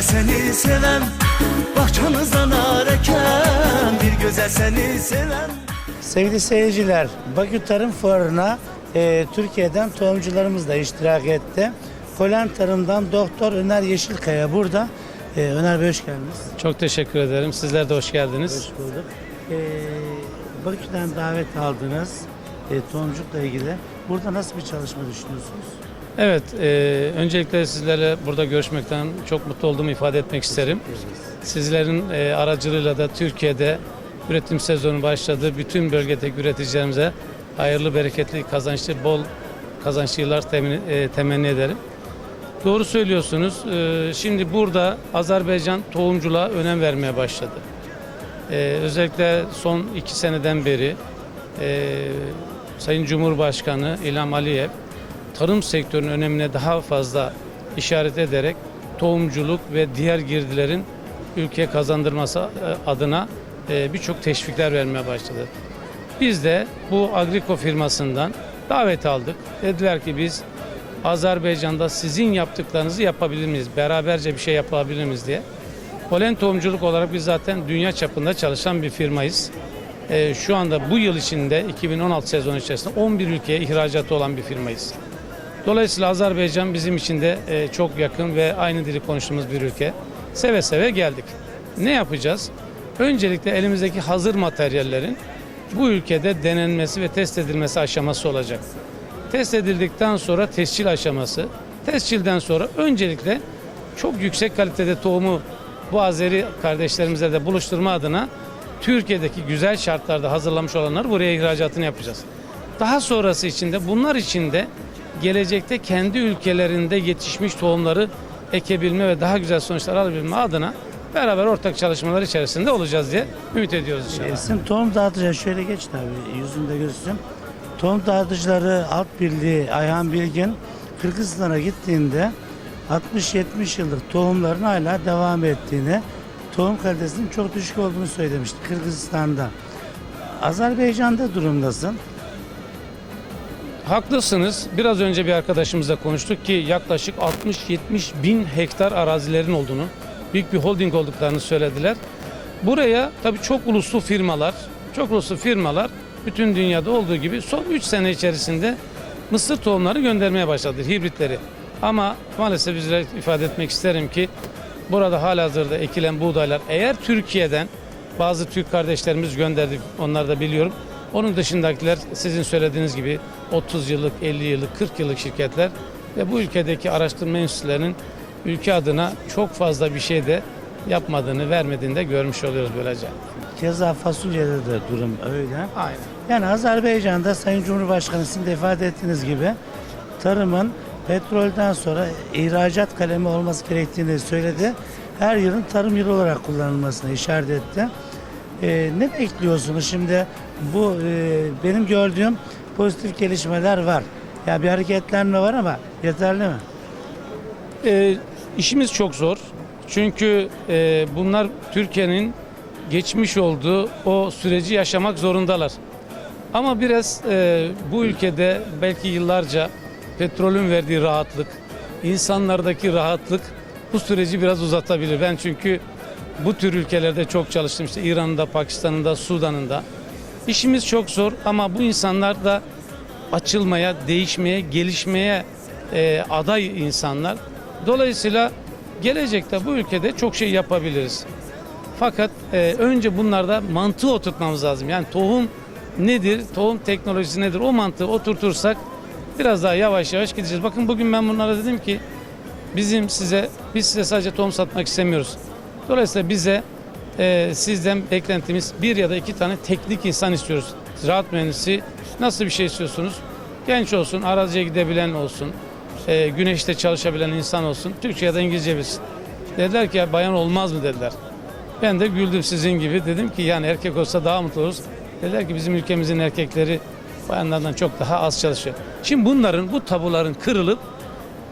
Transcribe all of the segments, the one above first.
güzel seni seven Bahçamızdan ararken bir güzel seni seven Sevgili seyirciler, Bakü Tarım Fuarı'na e, Türkiye'den tohumcularımız da iştirak etti. Polen Tarım'dan Doktor Öner Yeşilkaya burada. E, Öner Bey hoş geldiniz. Çok teşekkür ederim. Sizler de hoş geldiniz. Hoş bulduk. E, Bakü'den davet aldınız e, tohumculukla ilgili. Burada nasıl bir çalışma düşünüyorsunuz? Evet, e, öncelikle sizlerle burada görüşmekten çok mutlu olduğumu ifade etmek isterim. Sizlerin e, aracılığıyla da Türkiye'de üretim sezonu başladı. Bütün bölgedeki üreticilerimize hayırlı, bereketli, kazançlı, bol kazançlı yıllar temin, e, temenni ederim. Doğru söylüyorsunuz. E, şimdi burada Azerbaycan tohumculuğa önem vermeye başladı. E, özellikle son iki seneden beri e, Sayın Cumhurbaşkanı İlham Aliyev tarım sektörünün önemine daha fazla işaret ederek tohumculuk ve diğer girdilerin ülkeye kazandırması e, adına e, birçok teşvikler vermeye başladı. Biz de bu Agriko firmasından davet aldık. Dediler ki biz Azerbaycan'da sizin yaptıklarınızı yapabilir miyiz? Beraberce bir şey yapabilir miyiz diye. Polen tohumculuk olarak biz zaten dünya çapında çalışan bir firmayız. Ee, şu anda bu yıl içinde 2016 sezonu içerisinde 11 ülkeye ihracatı olan bir firmayız. Dolayısıyla Azerbaycan bizim için de e, çok yakın ve aynı dili konuştuğumuz bir ülke. Seve seve geldik. Ne yapacağız? Öncelikle elimizdeki hazır materyallerin bu ülkede denenmesi ve test edilmesi aşaması olacak. Test edildikten sonra tescil aşaması. Tescilden sonra öncelikle çok yüksek kalitede tohumu bu Azeri kardeşlerimize de buluşturma adına Türkiye'deki güzel şartlarda hazırlamış olanlar buraya ihracatını yapacağız. Daha sonrası için de bunlar için de gelecekte kendi ülkelerinde yetişmiş tohumları ekebilme ve daha güzel sonuçlar alabilme adına beraber ortak çalışmalar içerisinde olacağız diye ümit ediyoruz inşallah. Sizin tohum dağıtıcıları şöyle geç tabii yüzünde gözsün. Tohum dağıtıcıları Alt Birliği Ayhan Bilgin Kırgızistan'a gittiğinde 60-70 yıllık tohumların hala devam ettiğini, tohum kalitesinin çok düşük olduğunu söylemişti Kırgızistan'da. Azerbaycan'da durumdasın. Haklısınız. Biraz önce bir arkadaşımızla konuştuk ki yaklaşık 60-70 bin hektar arazilerin olduğunu, büyük bir holding olduklarını söylediler. Buraya tabii çok uluslu firmalar, çok uluslu firmalar bütün dünyada olduğu gibi son 3 sene içerisinde mısır tohumları göndermeye başladı, hibritleri. Ama maalesef bizlere ifade etmek isterim ki burada halihazırda ekilen buğdaylar eğer Türkiye'den bazı Türk kardeşlerimiz gönderdi, onları da biliyorum. Onun dışındakiler sizin söylediğiniz gibi 30 yıllık, 50 yıllık, 40 yıllık şirketler ve bu ülkedeki araştırma enstitülerinin ülke adına çok fazla bir şey de yapmadığını, vermediğini de görmüş oluyoruz böylece. Keza fasulyede de durum öyle. Aynen. Yani Azerbaycan'da Sayın Cumhurbaşkanı sizin de ifade ettiğiniz gibi tarımın petrolden sonra ihracat kalemi olması gerektiğini söyledi. Her yılın tarım yılı olarak kullanılmasını işaret etti. Ee, ne bekliyorsunuz şimdi? Bu e, benim gördüğüm pozitif gelişmeler var. Ya bir hareketlenme var ama yeterli mi? E, işimiz çok zor. Çünkü e, bunlar Türkiye'nin geçmiş olduğu o süreci yaşamak zorundalar. Ama biraz e, bu ülkede belki yıllarca petrolün verdiği rahatlık, insanlardaki rahatlık bu süreci biraz uzatabilir. Ben çünkü bu tür ülkelerde çok çalıştım. İşte İran'da, Pakistan'da, Sudan'ında. İşimiz çok zor ama bu insanlar da açılmaya, değişmeye, gelişmeye e, aday insanlar. Dolayısıyla gelecekte bu ülkede çok şey yapabiliriz. Fakat e, önce bunlarda mantığı oturtmamız lazım. Yani tohum nedir, tohum teknolojisi nedir o mantığı oturtursak biraz daha yavaş yavaş gideceğiz. Bakın bugün ben bunlara dedim ki bizim size, biz size sadece tohum satmak istemiyoruz. Dolayısıyla bize e, sizden beklentimiz bir ya da iki tane teknik insan istiyoruz. Ziraat mühendisi nasıl bir şey istiyorsunuz? Genç olsun, araziye gidebilen olsun, e, güneşte çalışabilen insan olsun, Türkçe ya da İngilizce bilsin. Dediler ki ya bayan olmaz mı dediler. Ben de güldüm sizin gibi. Dedim ki yani erkek olsa daha mutlu oluruz. Dediler ki bizim ülkemizin erkekleri bayanlardan çok daha az çalışıyor. Şimdi bunların, bu tabuların kırılıp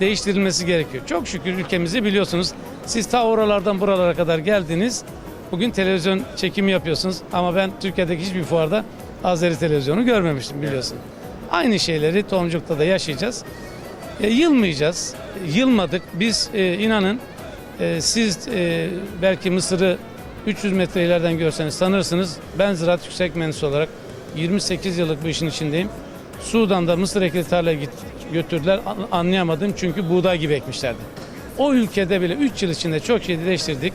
değiştirilmesi gerekiyor. Çok şükür ülkemizi biliyorsunuz. Siz ta oralardan buralara kadar geldiniz. Bugün televizyon çekimi yapıyorsunuz. Ama ben Türkiye'deki hiçbir fuarda Azeri televizyonu görmemiştim biliyorsun. Aynı şeyleri tohumculukta da yaşayacağız. E, yılmayacağız. Yılmadık. Biz e, inanın E, siz e, belki Mısır'ı 300 metre ileriden görseniz sanırsınız. Ben ziraat yüksek mühendisi olarak 28 yıllık bu işin içindeyim. Sudan'da mısır ekili tarlaya götürdüler. An- Anlayamadım çünkü buğday gibi ekmişlerdi. O ülkede bile 3 yıl içinde çok şey değiştirdik.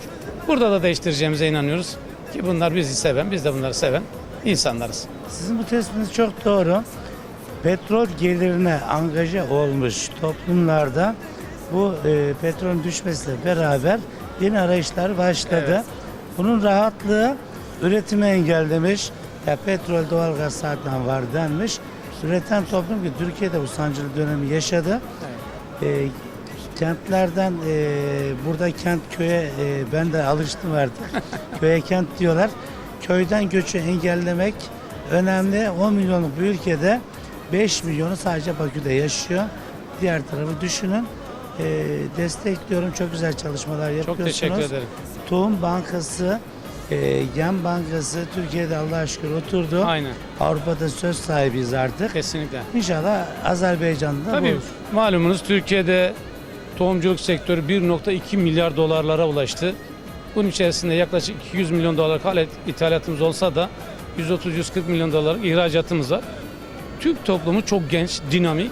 Burada da değiştireceğimize inanıyoruz. Ki bunlar bizi seven, biz de bunları seven insanlarız. Sizin bu tespitiniz çok doğru. Petrol gelirine angaje olmuş toplumlarda bu e, petrolün düşmesiyle beraber yeni arayışlar başladı. Evet. Bunun rahatlığı üretimi engellemiş. Ya petrol, doğalgaz zaten var denmiş. Üreten toplum ki Türkiye'de bu sancılı dönemi yaşadı. E, kentlerden e, burada kent köye e, ben de alıştım artık. köye kent diyorlar. Köyden göçü engellemek önemli. 10 milyonluk bir ülkede 5 milyonu sadece Bakü'de yaşıyor. Diğer tarafı düşünün. E, destekliyorum. Çok güzel çalışmalar Çok yapıyorsunuz. teşekkür ederim. Tohum Bankası, e, Gem Bankası Türkiye'de Allah'a şükür oturdu. Aynen. Avrupa'da söz sahibiyiz artık. Kesinlikle. İnşallah Azerbaycan'da Tabii bu malumunuz Türkiye'de tohumculuk sektörü 1.2 milyar dolarlara ulaştı. Bunun içerisinde yaklaşık 200 milyon dolarlık alet ithalatımız olsa da 130-140 milyon dolarlık ihracatımız var. Türk toplumu çok genç, dinamik,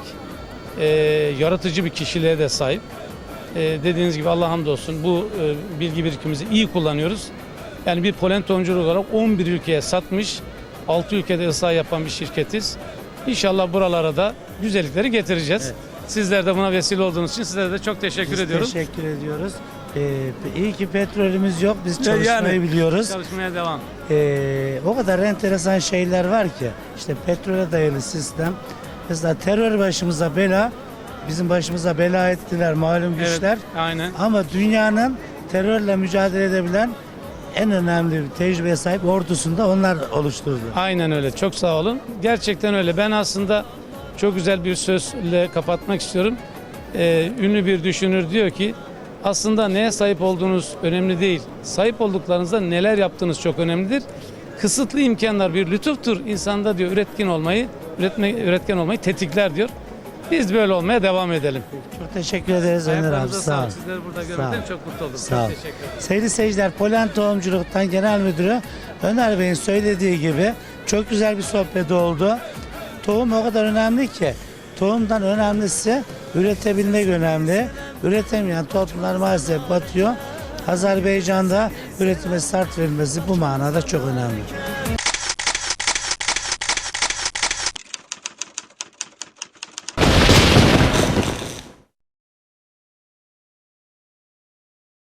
e, yaratıcı bir kişiliğe de sahip. E, dediğiniz gibi Allah hamdolsun bu e, bilgi birikimimizi iyi kullanıyoruz. Yani bir polen tohumculuk olarak 11 ülkeye satmış, 6 ülkede ıslah yapan bir şirketiz. İnşallah buralara da güzellikleri getireceğiz. Sizler de buna vesile olduğunuz için sizlere de çok teşekkür Biz ediyorum. teşekkür ediyoruz. Ee, iyi ki petrolümüz yok. Biz çalışmayı yani. biliyoruz. Çalışmaya devam. Ee, o kadar enteresan şeyler var ki. İşte petrole dayalı sistem. Mesela terör başımıza bela. Bizim başımıza bela ettiler malum güçler. Evet, aynen. Ama dünyanın terörle mücadele edebilen en önemli bir tecrübeye sahip ordusunda onlar oluşturdu. Aynen öyle. Çok sağ olun. Gerçekten öyle. Ben aslında çok güzel bir sözle kapatmak istiyorum. Ee, ünlü bir düşünür diyor ki aslında neye sahip olduğunuz önemli değil. Sahip olduklarınızda neler yaptığınız çok önemlidir. Kısıtlı imkanlar bir lütuftur. İnsanda diyor üretken olmayı, üretme, üretken olmayı tetikler diyor. Biz böyle olmaya devam edelim. Çok teşekkür ederiz Öner abi. Sağ ol. sağlık. Sizleri burada görmekten çok mutlu oldum. Sağ ol. Çok teşekkür ederim. Sevgili seyirciler, Polen Tohumculuk'tan Genel Müdürü Öner Bey'in söylediği gibi çok güzel bir sohbet oldu. Tohum o kadar önemli ki, tohumdan önemlisi üretebilmek önemli. Üretemeyen toplumlar maalesef batıyor. Azerbaycan'da üretime start verilmesi bu manada çok önemli.